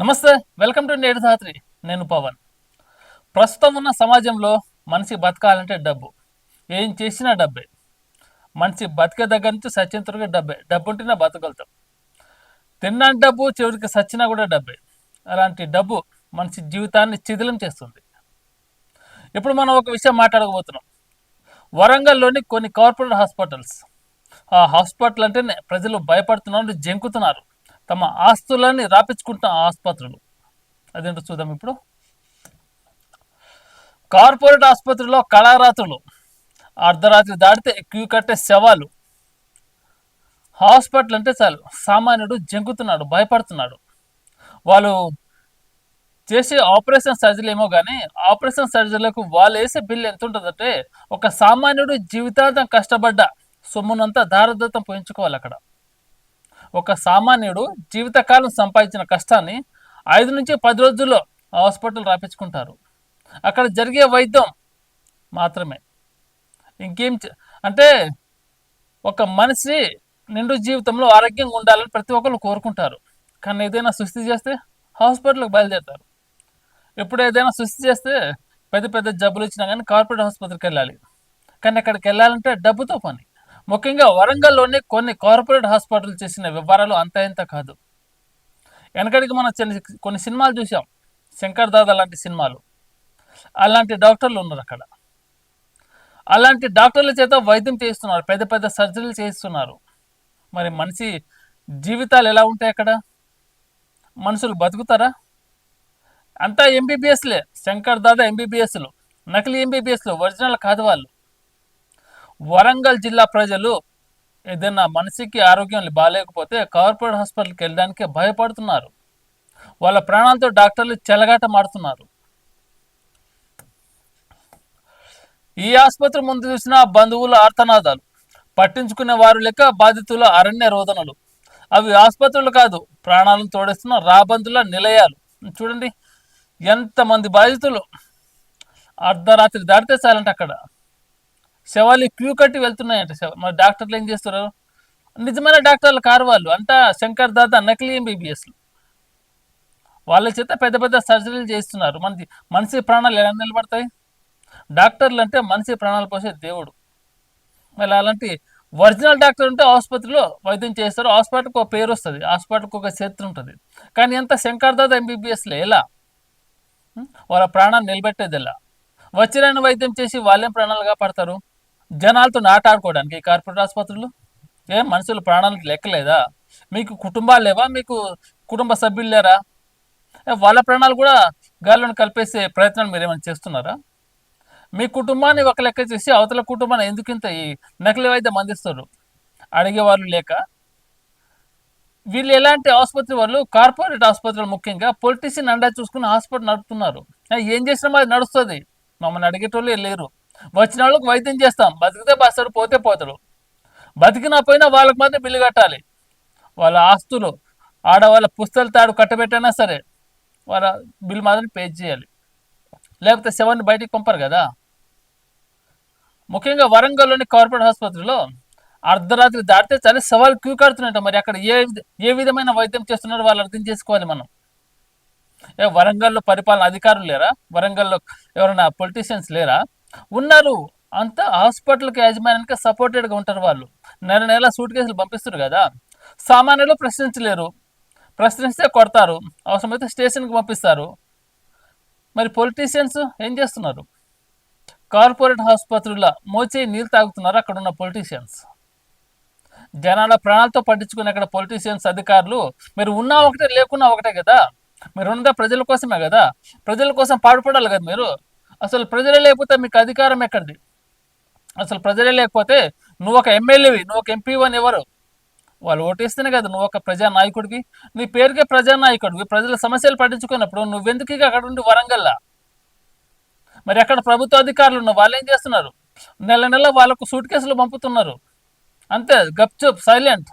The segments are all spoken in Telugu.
నమస్తే వెల్కమ్ టు నేడు ధాత్రి నేను పవన్. ప్రస్తుతం ఉన్న సమాజంలో మనిషి బతకాలంటే డబ్బు. ఏం చేసినా డబ్బే. మనిషి బతికే దగ్గర నుంచి సచ్చేంతవరకు డబ్బే డబ్బు. ఉంటేనే బతకగలుగుతాం. తిన్నా డబ్బు చివరికి సచ్చినా కూడా డబ్బే. అలాంటి డబ్బు మనిషి జీవితాన్ని చిదిలం చేస్తుంది. ఇప్పుడు మనం ఒక విషయం మాట్లాడకపోతున్నాం వరంగల్లోని కొన్ని కార్పొరేట్ హాస్పిటల్స్. ఆ హాస్పిటల్ అంటేనే ప్రజలు భయపడుతున్నారు జంకుతున్నారు. తమ ఆస్తులని రాపించుకుంటున్న ఆసుపత్రులు. అదేంటో చూద్దాం ఇప్పుడు. కార్పొరేట్ ఆసుపత్రిలో కళారాత్రులు. అర్ధరాత్రి దాటితే క్యూ కట్టే శవాలు. హాస్పిటల్ అంటే చాలు సామాన్యుడు జంకుతున్నాడు భయపడుతున్నాడు. వాళ్ళు చేసే ఆపరేషన్ సర్జరీలు ఏమో కానీ ఆపరేషన్ సర్జరీలకు వాళ్ళు వేసే బిల్లు ఎంత ఉంటుందంటే ఒక సామాన్యుడు జీవితాంతం కష్టపడ్డ సొమ్మునంతా దారదత్తం పోయించుకోవాలి అక్కడ. ఒక సామాన్యుడు జీవితకాలం సంపాదించిన కష్టాన్ని ఐదు నుంచి పది రోజుల్లో హాస్పిటల్ రాపించుకుంటారు. అక్కడ జరిగే వైద్యం మాత్రమే. ఇంకేం చే- అంటే ఒక మనిషి నిండు జీవితంలో ఆరోగ్యంగా ఉండాలని ప్రతి ఒక్కరు కోరుకుంటారు. కానీ ఏదైనా సుస్థి చేస్తే హాస్పిటల్కి బయలుదేరుతారు. ఎప్పుడు ఏదైనా సుస్థి చేస్తే పెద్ద పెద్ద జబ్బులు వచ్చినా కానీ కార్పొరేట్ ఆసుపత్రికి వెళ్ళాలి. కానీ అక్కడికి వెళ్ళాలంటే డబ్బుతో పని. ముఖ్యంగా వరంగల్లోని కొన్ని కార్పొరేట్ హాస్పిటల్ చేసిన వివరాలు అంత ఇంత కాదు. వెనకడికి మనం చిన్న కొన్ని సినిమాలు చూసాం శంకర్ దాదా లాంటి సినిమాలు. అలాంటి డాక్టర్లు ఉన్నారు అక్కడ. అలాంటి డాక్టర్ల చేత వైద్యం చేస్తున్నారు పెద్ద పెద్ద సర్జరీలు చేస్తున్నారు మరి మనిషి జీవితాలు ఎలా ఉంటాయి అక్కడ? మనుషులు బతుకుతారా? అంతా ఎంబీబీఎస్లే శంకర్ దాదా ఎంబీబీఎస్లు నకిలీ ఎంబీబీఎస్లు ఒరిజినల్ కాదు వాళ్ళు. వరంగల్ జిల్లా ప్రజలు ఏదైనా మనిషికి ఆరోగ్యం బాగాలేకపోతే కార్పొరేట్ హాస్పిటల్కి వెళ్ళడానికి భయపడుతున్నారు. వాళ్ళ ప్రాణాలతో డాక్టర్లు చెలగాట మాడుతున్నారు ఈ ఆసుపత్రి ముందు చూసిన బంధువుల ఆర్తనాదాలు పట్టించుకునే వారు లెక్క బాధితుల అరణ్య రోదనలు. అవి ఆసుపత్రులు కాదు ప్రాణాలను తోడేస్తున్న రాబందుల నిలయాలు. చూడండి ఎంతమంది బాధితులు అర్ధరాత్రి దాటితే చాలంటే అక్కడ. శవాలు క్యూ కట్టి వెళ్తున్నాయంట మరి డాక్టర్లు ఏం చేస్తున్నారు నిజమైన డాక్టర్లు కారు వాళ్ళు. అంతా శంకర్ దాదా నకిలీ ఎంబీబీఎస్లు వాళ్ళ చేత పెద్ద పెద్ద సర్జరీలు చేస్తున్నారు. మనకి మనిషి ప్రాణాలు ఎలా నిలబడతాయి? డాక్టర్లు అంటే మనిషి ప్రాణాలు పోసే దేవుడు. మరి అలాంటి ఒరిజినల్ డాక్టర్ ఉంటే ఆసుపత్రిలో వైద్యం చేస్తారు. హాస్పిటల్కి ఒక పేరు వస్తుంది. హాస్పిటల్కి ఒక చరిత్ర ఉంటుంది. కానీ ఎంత శంకర్ దాదా ఎంబీబీఎస్లో ఎలా? వాళ్ళ ప్రాణాన్ని నిలబెట్టేది ఎలా? వచ్చిన వైద్యం చేసి వాళ్ళేం ప్రాణాలుగా పడతారు జనాలతో నాటాడుకోవడానికి ఈ కార్పొరేట్ ఆసుపత్రులు? ఏం మనుషులు ప్రాణాలకు లెక్కలేదా? మీకు కుటుంబాలు లేవా? మీకు కుటుంబ సభ్యులు లేరా? వాళ్ళ ప్రాణాలు కూడా గాలిలో కలిపేసే ప్రయత్నాలు మీరు ఏమైనా చేస్తున్నారా? మీ కుటుంబాన్ని ఒక లెక్క చేసి అవతల కుటుంబాన్ని ఎందుకు ఇంత ఈ నకిలీ వైద్యం అందిస్తారు అడిగే వాళ్ళు లేక? వీళ్ళు ఎలాంటి ఆసుపత్రి వాళ్ళు? కార్పొరేట్ ఆసుపత్రులు ముఖ్యంగా పొలిటీషియన్ అండా చూసుకుని హాస్పిటల్ నడుపుతున్నారు. ఏం చేసినా అది నడుస్తుంది. మమ్మల్ని అడిగేటోళ్ళు లేరు. వచ్చిన వాళ్ళకి వైద్యం చేస్తాం. బతికితే బస్తాడు పోతే పోతాడు. బతికినా పోయినా వాళ్ళకి మాత్రం బిల్లు కట్టాలి. వాళ్ళ ఆస్తులు ఆడవాళ్ళ పుస్తలు తాడు కట్టబెట్టైనా సరే వాళ్ళ బిల్ మాత్రం పే చేయాలి. లేకపోతే శవాన్ని బయటికి పంపరు కదా. ముఖ్యంగా వరంగల్లోని కార్పొరేట్ ఆసుపత్రిలో అర్ధరాత్రి దాటితే చాలా సవాల్ క్యూ కడుతున్నట్ట. మరి అక్కడ ఏ విధ- ఏ విధమైన వైద్యం చేస్తున్నారో వాళ్ళు అర్థం చేసుకోవాలి మనం. ఏ వరంగల్లో పరిపాలన అధికారులు లేరా? వరంగల్లో ఎవరైనా పొలిటీషియన్స్ లేరా? ఉన్నారు. అంతా హాస్పిటల్కి యాజమాన్యానికి సపోర్టెడ్గా ఉంటారు వాళ్ళు. నెల నెల సూట్ కేసులు పంపిస్తారు కదా. సామాన్యులు ప్రశ్నించలేరు. ప్రశ్నిస్తే కొడతారు. అవసరమైతే స్టేషన్కి పంపిస్తారు. మరి పొలిటీషియన్స్ ఏం చేస్తున్నారు? కార్పొరేట్ ఆసుపత్రుల మోచే నీళ్ళు తాగుతున్నారు అక్కడ ఉన్న పొలిటీషియన్స్. జనాల ప్రాణాలతో పట్టించుకునే అక్కడ పొలిటీషియన్స్ అధికారులు మీరు ఉన్నా ఒకటే లేకున్నా ఒకటే కదా. మీరు ఉన్నదా ప్రజల కోసమే కదా. ప్రజల కోసం పాడుపడాలి కదా మీరు. అసలు ప్రజలే లేకపోతే మీకు అధికారం ఎక్కండి అసలు ప్రజలే లేకపోతే నువ్వు ఒక ఎమ్మెల్యేవి నువ్వు ఒక ఎంపీ అని ఎవరు? వాళ్ళు ఓటేస్తేనే కదా నువ్వు ఒక ప్రజానాయకుడికి నీ పేరుకే ప్రజానాయకుడివి ప్రజల సమస్యలు పట్టించుకున్నప్పుడు నువ్వెందుకు అక్కడ ఉండి వరంగల్లా? మరి అక్కడ ప్రభుత్వ అధికారులు ఉన్న వాళ్ళు ఏం చేస్తున్నారు? నెల నెల వాళ్ళకు సూట్ కేసులు పంపుతున్నారు. అంతే గప్చుప్ సైలెంట్.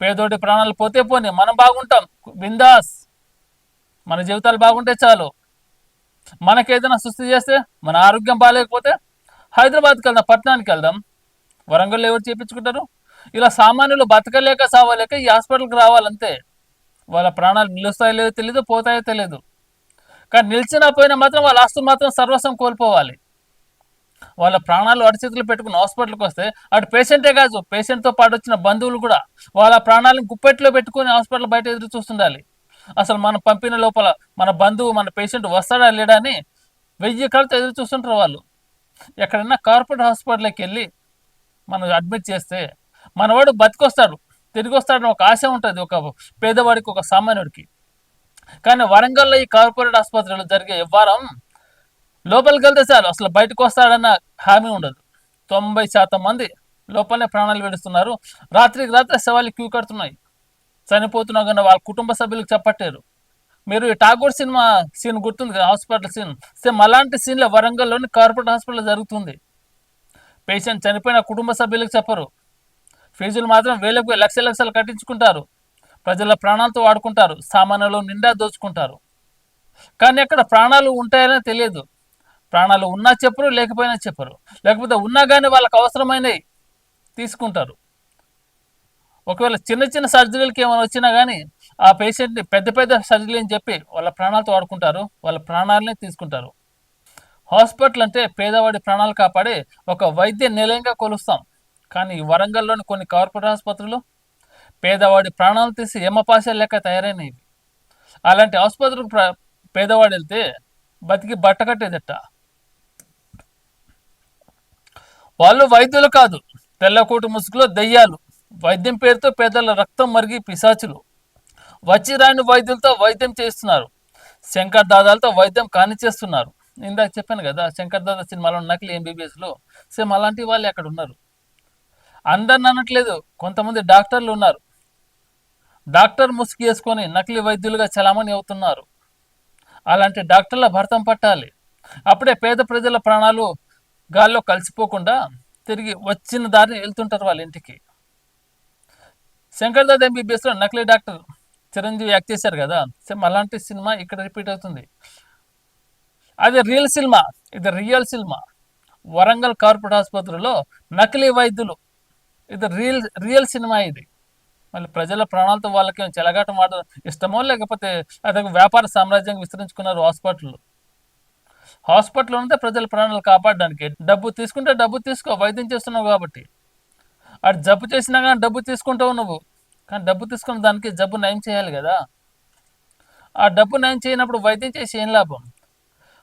పేదోటి ప్రాణాలు పోతే పోని మనం బాగుంటాం. బిందాస్. మన జీవితాలు బాగుంటే చాలు. మనకేదైనా సుస్థి చేస్తే మన ఆరోగ్యం బాగాలేకపోతే హైదరాబాద్కి వెళ్దాం పట్టణానికి వెళ్దాం. వరంగల్లో ఎవరు చేయించుకుంటారు ఇలా సామాన్యులు బతకలేక సావలేక ఈ హాస్పిటల్కి రావాలంతే వాళ్ళ ప్రాణాలు నిలుస్తాయో లేదో తెలియదు పోతాయో తెలియదు కానీ నిలిచినా పోయినా మాత్రం వాళ్ళ ఆస్తులు మాత్రం సర్వస్వం కోల్పోవాలి. వాళ్ళ ప్రాణాలు అడిచేతులు పెట్టుకుని హాస్పిటల్కి వస్తే అటు పేషెంటే కాదు పేషెంట్తో పాటు వచ్చిన బంధువులు కూడా వాళ్ళ ప్రాణాలను గుప్పెట్లో పెట్టుకుని హాస్పిటల్ బయట ఎదురు చూస్తుండాలి. అసలు మనం పంపిన లోపల మన బంధువు మన పేషెంట్ వస్తాడా లేడా అని వెయ్యి కళ్ళతో ఎదురు చూస్తుంటారు వాళ్ళు. ఎక్కడైనా కార్పొరేట్ హాస్పిటల్కి వెళ్ళి మనం అడ్మిట్ చేస్తే మనవాడు బతికొస్తాడు తిరిగి వస్తాడని ఒక ఆశ ఉంటుంది ఒక పేదవాడికి ఒక సామాన్యుడికి. కానీ వరంగల్లో ఈ కార్పొరేట్ ఆసుపత్రిలో జరిగే వ్యవహారం లోపలికి వెళ్తే చాలు. అసలు బయటకు వస్తాడన్న హామీ ఉండదు. తొంభై శాతం మంది లోపలనే ప్రాణాలు విడుస్తున్నారు. రాత్రికి రాత్రి శవాలు క్యూ కడుతున్నాయి. చనిపోతున్నా కానీ వాళ్ళ కుటుంబ సభ్యులకు చెప్పట్లేరు మీరు ఈ ఠాగూర్ సినిమా సీన్ గుర్తుంది కదా హాస్పిటల్ సీన్? సేమ్ అలాంటి సీన్లో వరంగల్లోని కార్పొరేట్ హాస్పిటల్ జరుగుతుంది. పేషెంట్ చనిపోయిన కుటుంబ సభ్యులకు చెప్పరు. ఫీజులు మాత్రం వేలకు లక్ష లక్షలు కట్టించుకుంటారు. ప్రజల ప్రాణాలతో వాడుకుంటారు. సామాన్యులు నిండా దోచుకుంటారు. కానీ అక్కడ ప్రాణాలు ఉంటాయనే తెలియదు. ప్రాణాలు ఉన్నా చెప్పరు లేకపోయినా చెప్పరు. లేకపోతే ఉన్నా కానీ వాళ్ళకి అవసరమైనవి తీసుకుంటారు. ఒకవేళ చిన్న చిన్న సర్జరీలకి ఏమైనా వచ్చినా కానీ ఆ పేషెంట్ని పెద్ద పెద్ద సర్జరీ అని చెప్పి వాళ్ళ ప్రాణాలతో వాడుకుంటారు వాళ్ళ ప్రాణాలనే తీసుకుంటారు. హాస్పిటల్ అంటే పేదవాడి ప్రాణాలు కాపాడే ఒక వైద్య నిలయంగా కొలుస్తాం. కానీ వరంగల్లోని కొన్ని కార్పొరేట్ ఆసుపత్రులు పేదవాడి ప్రాణాలు తీసి ఎమ్మపాస లెక్క తయారైనవి. అలాంటి ఆసుపత్రికి పేదవాడు వెళ్తే బతికి బట్ట కట్టేదట. వాళ్ళు వైద్యులు కాదు తెల్లకోటు ముసుగులో దెయ్యాలు. వైద్యం పేరుతో పేదల రక్తం మరిగి పిశాచులు. వచ్చి రాని వైద్యులతో వైద్యం చేస్తున్నారు. శంకర్ దాదాలతో వైద్యం కానిచేస్తున్నారు ఇందాక చెప్పాను కదా శంకర్ దాదా సినిమాలో నకిలీ ఎంబీబీఎస్లో సేమ్ అలాంటి వాళ్ళే అక్కడ ఉన్నారు. అందరిని అనట్లేదు కొంతమంది డాక్టర్లు ఉన్నారు. డాక్టర్ ముసుగు వేసుకొని నకిలీ వైద్యులుగా చలామణి అవుతున్నారు. అలాంటి డాక్టర్ల భర్తం పట్టాలి. అప్పుడే పేద ప్రజల ప్రాణాలు గాల్లో కలిసిపోకుండా తిరిగి వచ్చిన దారిని వెళ్తుంటారు వాళ్ళ ఇంటికి. శంకర్ దాదా ఎంబీబీఎస్లో నకిలీ డాక్టర్ చిరంజీవి యాక్ట్ చేశారు కదా. సేమ్ అలాంటి సినిమా ఇక్కడ రిపీట్ అవుతుంది. అది రియల్ సినిమా. ఇది రియల్ సినిమా. వరంగల్ కార్పొరేట్ ఆసుపత్రిలో నకిలీ వైద్యులు. ఇది రియల్ రియల్ సినిమా ఇది. మళ్ళీ ప్రజల ప్రాణాలతో వాళ్ళకి చెలగాటం ఆడ ఇష్టమో లేకపోతే అదొక వ్యాపార సామ్రాజ్యం విస్తరించుకున్నారు హాస్పిటల్. హాస్పిటల్ ఉంటే ప్రజల ప్రాణాలు కాపాడడానికి డబ్బు తీసుకుంటే డబ్బు తీసుకో వైద్యం చేస్తున్నావు కాబట్టి. అటు జబ్బు చేసినా కానీ డబ్బు తీసుకుంటావు నువ్వు. కానీ డబ్బు తీసుకున్న దానికి జబ్బు నయం చేయాలి కదా. ఆ డబ్బు నయం చేయనప్పుడు వైద్యం చేసి ఏం లాభం?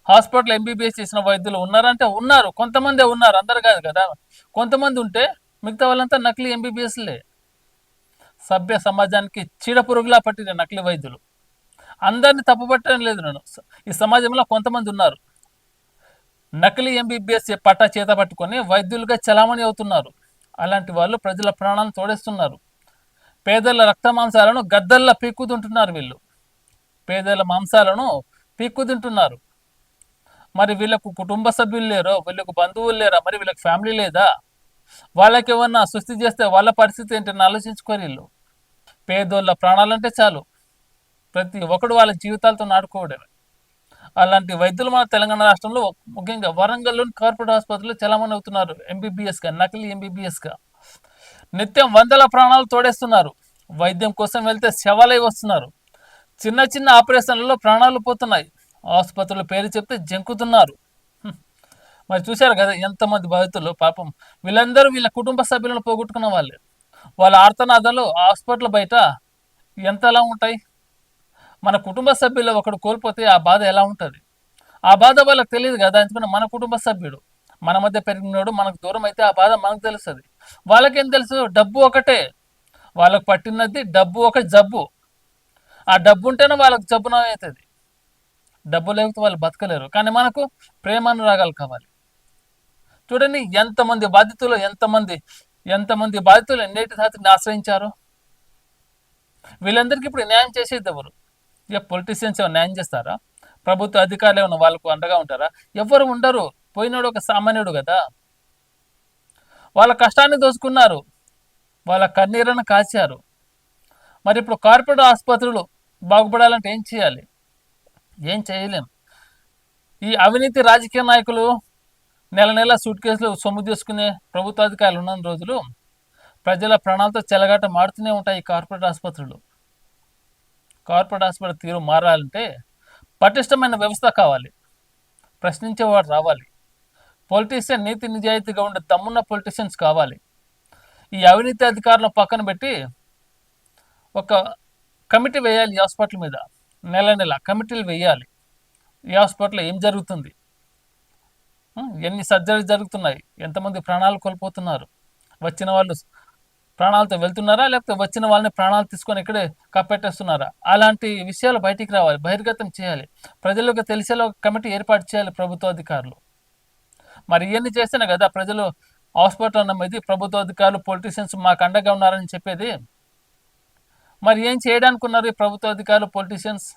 హాస్పిటల్ ఎంబీబీఎస్ చేసిన వైద్యులు ఉన్నారంటే ఉన్నారు. కొంతమందే ఉన్నారు. అందరు కాదు కదా. కొంతమంది ఉంటే మిగతా వాళ్ళంతా నకిలీ ఎంబీబీఎస్లే సభ్య సమాజానికి చీడ పురుగులా పట్టిన నకిలీ వైద్యులు. అందరిని తప్పుపట్టడం లేదు నేను ఈ సమాజంలో కొంతమంది ఉన్నారు. నకిలీ ఎంబీబీఎస్ పట్టా చేత పట్టుకొని వైద్యులుగా చలామణి అవుతున్నారు. అలాంటి వాళ్ళు ప్రజల ప్రాణాలను తోడేస్తున్నారు. పేదల రక్త మాంసాలను గద్దల్లా పీక్కుతుంటున్నారు వీళ్ళు. పేదల మాంసాలను పీక్కుతుంటున్నారు. మరి వీళ్ళకు కుటుంబ సభ్యులు లేరో వీళ్ళకు బంధువులు లేరా మరి వీళ్ళకి ఫ్యామిలీ లేదా? వాళ్ళకి ఏమన్నా సుస్థి చేస్తే వాళ్ళ పరిస్థితి ఏంటని ఆలోచించుకోరు వీళ్ళు. పేదోళ్ళ ప్రాణాలంటే చాలు. ప్రతి ఒక్కడు వాళ్ళ జీవితాలతో నాడుకోవడమే అలాంటి వైద్యులు మన తెలంగాణ రాష్ట్రంలో ముఖ్యంగా వరంగల్లోని కార్పొరేట్ ఆసుపత్రిలో చలామణి అవుతున్నారు. ఎంబీబీఎస్గా నకిలీ ఎంబీబీఎస్గా నిత్యం వందల ప్రాణాలు తోడేస్తున్నారు. వైద్యం కోసం వెళ్తే శవాలై వస్తున్నారు. చిన్న చిన్న ఆపరేషన్లలో ప్రాణాలు పోతున్నాయి. ఆసుపత్రుల పేరు చెప్తే జంకుతున్నారు. మరి చూశారు కదా ఎంతమంది బాధితులు పాపం వీళ్ళందరూ వీళ్ళ కుటుంబ సభ్యులను పోగొట్టుకున్న వాళ్ళే. వాళ్ళ ఆర్తనాదాలు హాస్పిటల్ బయట ఎంతలా ఉంటాయి? మన కుటుంబ సభ్యుల్లో ఒకడు కోల్పోతే ఆ బాధ ఎలా ఉంటుంది? ఆ బాధ వాళ్ళకి తెలియదు కదా ఎందుకంటే మన కుటుంబ సభ్యుడు. మన మధ్య పెరిగినోడు మనకు దూరం అయితే ఆ బాధ మనకు తెలుస్తుంది. వాళ్ళకేం తెలుసు? డబ్బు ఒకటే. వాళ్ళకు పట్టినది డబ్బు ఒక జబ్బు. ఆ డబ్బు ఉంటేనే వాళ్ళకు జబ్బున అవుతుంది డబ్బు లేకపోతే వాళ్ళు బతకలేరు. కానీ మనకు ప్రేమానురాగాలు కావాలి. చూడండి ఎంతమంది బాధితులు ఎంతమంది ఎంతమంది బాధితులు నేటి ధాతిని ఆశ్రయించారు? వీళ్ళందరికీ ఇప్పుడు న్యాయం చేసేది ఎవరు? ఇక పొలిటీషియన్స్ ఏమైనా న్యాయం చేస్తారా? ప్రభుత్వ అధికారులు ఏమైనా వాళ్ళకు అండగా ఉంటారా? ఎవరు ఉండరు. పోయినాడు ఒక సామాన్యుడు కదా. వాళ్ళ కష్టాన్ని దోచుకున్నారు. వాళ్ళ కన్నీరను కాచారు. మరి ఇప్పుడు కార్పొరేట్ ఆసుపత్రులు బాగుపడాలంటే ఏం చేయాలి? ఏం చేయలేం. ఈ అవినీతి రాజకీయ నాయకులు నెల నెల సూట్ కేసులు సొమ్ము చేసుకునే ప్రభుత్వ అధికారులు ఉన్న రోజులు ప్రజల ప్రాణాలతో చెలగాట మాడుతూనే ఉంటాయి ఈ కార్పొరేట్ ఆసుపత్రులు. కార్పొరేట్ హాస్పిటల్ తీరు మారాలంటే పటిష్టమైన వ్యవస్థ కావాలి. ప్రశ్నించేవాడు రావాలి. పొలిటీషియన్ నీతి నిజాయితీగా ఉండే తమ్మున్న పొలిటీషియన్స్ కావాలి. ఈ అవినీతి అధికారులను పక్కన పెట్టి ఒక కమిటీ వేయాలి ఈ హాస్పిటల్ మీద. నెల నెల కమిటీలు వేయాలి. ఈ హాస్పిటల్లో ఏం జరుగుతుంది? ఎన్ని సర్జరీ జరుగుతున్నాయి? ఎంతమంది ప్రాణాలు కోల్పోతున్నారు? వచ్చిన వాళ్ళు ప్రాణాలతో వెళ్తున్నారా? లేకపోతే వచ్చిన వాళ్ళని ప్రాణాలు తీసుకొని ఇక్కడే కప్పెట్టేస్తున్నారా? అలాంటి విషయాలు బయటికి రావాలి బహిర్గతం చేయాలి. ప్రజలకు తెలిసేలా ఒక కమిటీ ఏర్పాటు చేయాలి ప్రభుత్వ అధికారులు. మరి ఇవన్నీ చేస్తేనే కదా ప్రజలు హాస్పిటల్ అన్నది ప్రభుత్వ అధికారులు పొలిటీషియన్స్ మాకు అండగా ఉన్నారని చెప్పేది. మరి ఏం చేయడానికి ఉన్నారు ఈ ప్రభుత్వ అధికారులు పొలిటీషియన్స్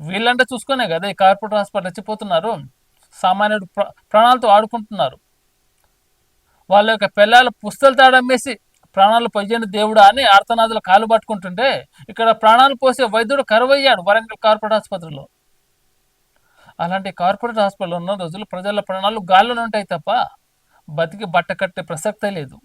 వీళ్ళంటే చూసుకునే కదా ఈ కార్పొరేట్ హాస్పిటల్ రెచ్చిపోతున్నారు. సామాన్యుడు ప్రాణాలతో ఆడుకుంటున్నారు. వాళ్ళ యొక్క పిల్లల పుస్తలు తాడమ్మేసి ప్రాణాలు పొయ్యండి దేవుడా అని ఆర్తనాదులు కాలు పట్టుకుంటుంటే ఇక్కడ ప్రాణాలు పోసే వైద్యుడు కరువయ్యాడు వరంగల్ కార్పొరేట్ ఆసుపత్రిలో. అలాంటి కార్పొరేట్ హాస్పిటల్ ఉన్న రోజులు ప్రజల ప్రాణాలు గాల్లోనే ఉంటాయి తప్ప బతికి బట్ట కట్టే ప్రసక్తే లేదు.